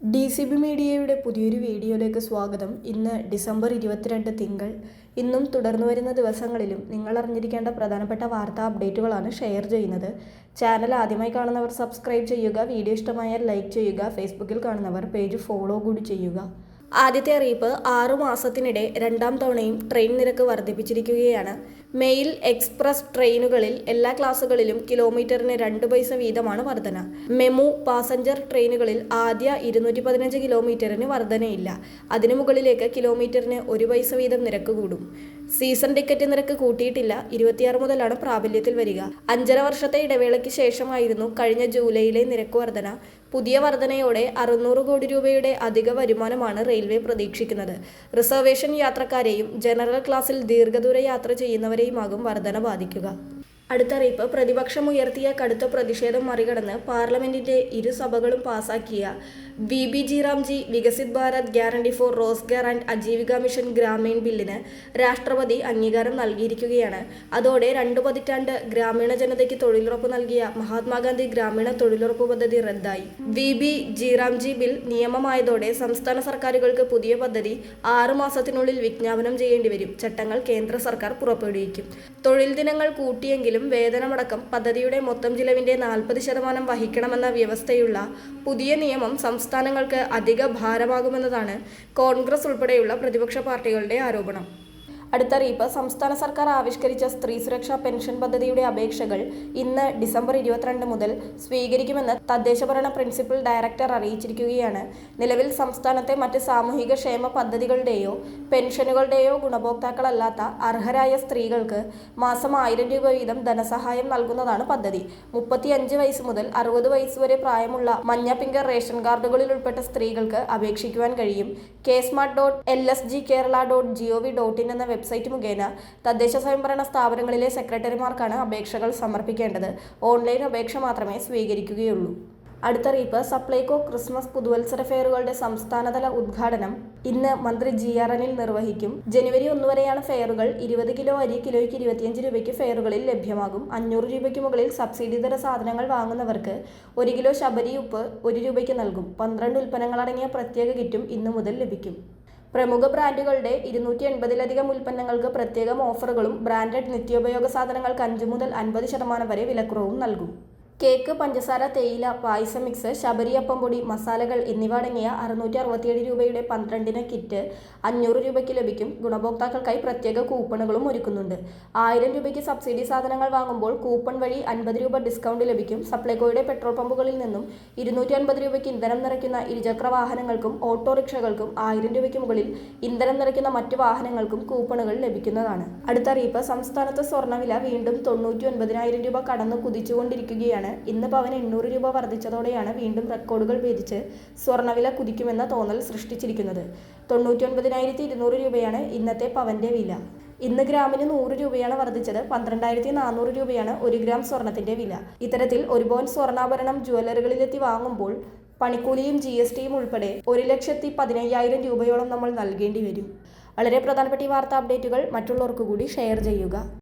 D C B മീഡിയയുടെ പുതിയൊരു വീഡിയോയിലേക്ക് സ്വാഗതം. ഇന്ന് ഡിസംബർ ഇരുപത്തിരണ്ട് തിങ്കൾ. ഇന്നും തുടർന്നു വരുന്ന ദിവസങ്ങളിലും നിങ്ങൾ അറിഞ്ഞിരിക്കേണ്ട പ്രധാനപ്പെട്ട വാർത്താ അപ്ഡേറ്റുകളാണ് ഷെയർ ചെയ്യുന്നത്. ചാനൽ ആദ്യമായി കാണുന്നവർ സബ്സ്ക്രൈബ് ചെയ്യുക വീഡിയോ ഇഷ്ടമായാൽ ലൈക്ക് ചെയ്യുക ഫേസ്ബുക്കിൽ കാണുന്നവർ പേജ് ഫോളോ കൂടി ചെയ്യുക. ആദ്യത്തെ അറിയിപ്പ് ആറു മാസത്തിനിടെ രണ്ടാം തവണയും ട്രെയിൻ നിരക്ക് വർദ്ധിപ്പിച്ചിരിക്കുകയാണ്. മെയിൽ എക്സ്പ്രസ് ട്രെയിനുകളിൽ എല്ലാ ക്ലാസുകളിലും കിലോമീറ്ററിന് രണ്ട് പൈസ വീതമാണ് വർധന. മെമു പാസഞ്ചർ ട്രെയിനുകളിൽ ആദ്യ ഇരുന്നൂറ്റി പതിനഞ്ച് കിലോമീറ്ററിന് വർധനയില്ല. അതിനു മുകളിലേക്ക് കിലോമീറ്ററിന് ഒരു പൈസ വീതം നിരക്ക് കൂടും. സീസൺ ടിക്കറ്റ് നിരക്ക് കൂട്ടിയിട്ടില്ല. ഇരുപത്തിയാറ് മുതലാണ് പ്രാബല്യത്തിൽ വരിക. അഞ്ചര വർഷത്തെ ഇടവേളയ്ക്ക് ശേഷമായിരുന്നു കഴിഞ്ഞ ജൂലൈയിലെ നിരക്ക് വർധന. പുതിയ വർധനയോടെ അറുന്നൂറ് കോടി രൂപയുടെ അധിക വരുമാനമാണ് റെയിൽവേ പ്രതീക്ഷിക്കുന്നത്. റിസർവേഷൻ യാത്രക്കാരെയും ജനറൽ ക്ലാസ്സിൽ ദീർഘദൂര യാത്ര ചെയ്യുന്നവരെയുമാകും വർധന ബാധിക്കുക. അടുത്ത അറിയിപ്പ് പ്രതിപക്ഷം ഉയർത്തിയ കടുത്ത പ്രതിഷേധം മറികടന്ന് പാർലമെന്റിന്റെ ഇരു സഭകളും പാസാക്കിയ V B G RAM G Viksit Bharat guarantee for Rozgar and Ajeevika mission Gramin ബില്ലിന് രാഷ്ട്രപതി അംഗീകാരം നൽകിയിരിക്കുകയാണ്. അതോടെ രണ്ടു പതിറ്റാണ്ട് ഗ്രാമീണ ജനതയ്ക്ക് തൊഴിലുറപ്പ് നൽകിയ മഹാത്മാഗാന്ധി ഗ്രാമീണ തൊഴിലുറപ്പ് പദ്ധതി റദ്ദായി. V B G RAM G bill നിയമമായതോടെ സംസ്ഥാന സർക്കാരുകൾക്ക് പുതിയ പദ്ധതി ആറു മാസത്തിനുള്ളിൽ വിജ്ഞാപനം ചെയ്യേണ്ടി വരും ചട്ടങ്ങൾ കേന്ദ്ര സർക്കാർ പുറപ്പെടുവിക്കും. തൊഴിൽ ദിനങ്ങൾ കൂട്ടിയെങ്കിലും വേതനമടക്കം പദ്ധതിയുടെ മൊത്തം ചിലവിന്റെ നാൽപ്പത് ശതമാനം വഹിക്കണമെന്ന വ്യവസ്ഥയുള്ള പുതിയ നിയമം സംസ്ഥാനങ്ങൾക്ക് അധിക ഭാരമാകുമെന്നതാണ് കോൺഗ്രസ് ഉൾപ്പെടെയുള്ള പ്രതിപക്ഷ പാർട്ടികളുടെ ആരോപണം. അടുത്ത അറിയിപ്പ് സംസ്ഥാന സർക്കാർ ആവിഷ്കരിച്ച സ്ത്രീ സുരക്ഷാ പെൻഷൻ പദ്ധതിയുടെ അപേക്ഷകൾ ഇന്ന് ഡിസംബർ ഇരുപത്തിരണ്ട് മുതൽ സ്വീകരിക്കുമെന്ന് തദ്ദേശഭരണ പ്രിൻസിപ്പൽ ഡയറക്ടർ അറിയിച്ചിരിക്കുകയാണ്. നിലവിൽ സംസ്ഥാനത്തെ മറ്റ് സാമൂഹിക ക്ഷേമ പദ്ധതികളുടെയോ പെൻഷനുകളുടെയോ ഗുണഭോക്താക്കളല്ലാത്ത അർഹരായ സ്ത്രീകൾക്ക് മാസം ആയിരം രൂപ വീതം ധനസഹായം നൽകുന്നതാണ് പദ്ധതി. മുപ്പത്തിയഞ്ച് വയസ്സ് മുതൽ അറുപത് വയസ്സ് വരെ പ്രായമുള്ള മഞ്ഞ പിങ്കർ റേഷൻ കാർഡുകളിൽ ഉൾപ്പെട്ട സ്ത്രീകൾക്ക് അപേക്ഷിക്കുവാൻ കഴിയും. K smart dot L S G Kerala dot G O V dot in എന്ന വെബ്സൈറ്റ് മുഖേന തദ്ദേശ സ്വയംഭരണ സ്ഥാപനങ്ങളിലെ സെക്രട്ടറിമാർക്കാണ് അപേക്ഷകൾ സമർപ്പിക്കേണ്ടത്. ഓൺലൈൻ അപേക്ഷ മാത്രമേ സ്വീകരിക്കുകയുള്ളൂ. അടുത്തറിയിപ്പ് സപ്ലൈകോ ക്രിസ്മസ് പുതുവത്സര ഫെയറുകളുടെ സംസ്ഥാനതല ഉദ്ഘാടനം ഇന്ന് മന്ത്രി ജി ആർ എനിൽ നിർവഹിക്കും. ജനുവരി ഒന്ന് വരെയാണ് ഫെയറുകൾ. ഇരുപത് കിലോ അരി കിലോയ്ക്ക് ഇരുപത്തിയഞ്ച് രൂപയ്ക്ക് ഫെയറുകളിൽ ലഭ്യമാകും. അഞ്ഞൂറ് രൂപയ്ക്ക് മുകളിൽ സബ്സിഡി തര സാധനങ്ങൾ വാങ്ങുന്നവർക്ക് ഒരു കിലോ ശബരി ഉപ്പ് ഒരു രൂപയ്ക്ക് നൽകും. പന്ത്രണ്ട് ഉൽപ്പന്നങ്ങളടങ്ങിയ പ്രത്യേക കിറ്റും ഇന്നു മുതൽ ലഭിക്കും. പ്രമുഖ ബ്രാൻഡുകളുടെ ഇരുന്നൂറ്റി എൺപതിലധികം ഉൽപ്പന്നങ്ങൾക്ക് പ്രത്യേകം ഓഫറുകളും ബ്രാൻഡഡ് നിത്യോപയോഗ സാധനങ്ങൾക്ക് അഞ്ച് മുതൽ അൻപത് ശതമാനം വരെ വിലക്കുറവും നൽകും. കേക്ക് പഞ്ചസാര തേയില പായസം മിക്സ് ശബരിയപ്പം പൊടി മസാലകൾ എന്നിവ അടങ്ങിയ അറുന്നൂറ്റി അറുപത്തിയേഴ് രൂപയുടെ പന്ത്രണ്ടിന് കിറ്റ് അഞ്ഞൂറ് രൂപയ്ക്ക് ലഭിക്കും. ഗുണഭോക്താക്കൾക്കായി പ്രത്യേക കൂപ്പണുകളും ഒരുക്കുന്നുണ്ട്. ആയിരം രൂപയ്ക്ക് സബ്സിഡി സാധനങ്ങൾ വാങ്ങുമ്പോൾ കൂപ്പൺ വഴി അൻപത് രൂപ ഡിസ്കൗണ്ട് ലഭിക്കും. സപ്ലൈകോയുടെ പെട്രോൾ പമ്പുകളിൽ നിന്നും ഇരുന്നൂറ്റി അൻപത് രൂപയ്ക്ക് ഇന്ധനം നിറയ്ക്കുന്ന ഇരുചക്ര വാഹനങ്ങൾക്കും ഓട്ടോറിക്ഷകൾക്കും ആയിരം രൂപയ്ക്ക് മുകളിൽ ഇന്ധനം നിറയ്ക്കുന്ന മറ്റ് വാഹനങ്ങൾക്കും കൂപ്പണുകൾ ലഭിക്കുന്നതാണ്. അടുത്തറിയിപ്പ് സംസ്ഥാനത്ത് സ്വർണവില വീണ്ടും തൊണ്ണൂറ്റി ഒൻപതിനായിരം രൂപ കടന്നു കുതിച്ചുകൊണ്ടിരിക്കുകയാണ്. ഇന്ന് പവൻ എണ്ണൂറ് രൂപ വർദ്ധിച്ചതോടെയാണ് വീണ്ടും റെക്കോർഡുകൾ ഭേദിച്ച് സ്വർണവില കുതിക്കുമെന്ന തോന്നൽ സൃഷ്ടിച്ചിരിക്കുന്നത്. തൊണ്ണൂറ്റി ഇരുന്നൂറ് രൂപയാണ് ഇന്നത്തെ പവന്റെ വില. ഇന്ന് ഗ്രാമിന് നൂറ് രൂപയാണ് വർദ്ധിച്ചത്. പന്ത്രണ്ടായിരത്തി നാനൂറ് രൂപയാണ് ഒരു ഗ്രാം സ്വർണത്തിന്റെ വില. ഇത്തരത്തിൽ ഒരു പവൻ സ്വർണാഭരണം ജ്വല്ലറികളിലെത്തി വാങ്ങുമ്പോൾ പണിക്കൂലിയും ജി എസ് ടിയും ഉൾപ്പെടെ ഒരു ലക്ഷത്തി പതിനയ്യായിരം രൂപയോളം നമ്മൾ നൽകേണ്ടി വരും. വളരെ പ്രധാനപ്പെട്ട ഈ വാർത്താ അപ്ഡേറ്റുകൾ മറ്റുള്ളവർക്ക് കൂടി ഷെയർ ചെയ്യുക.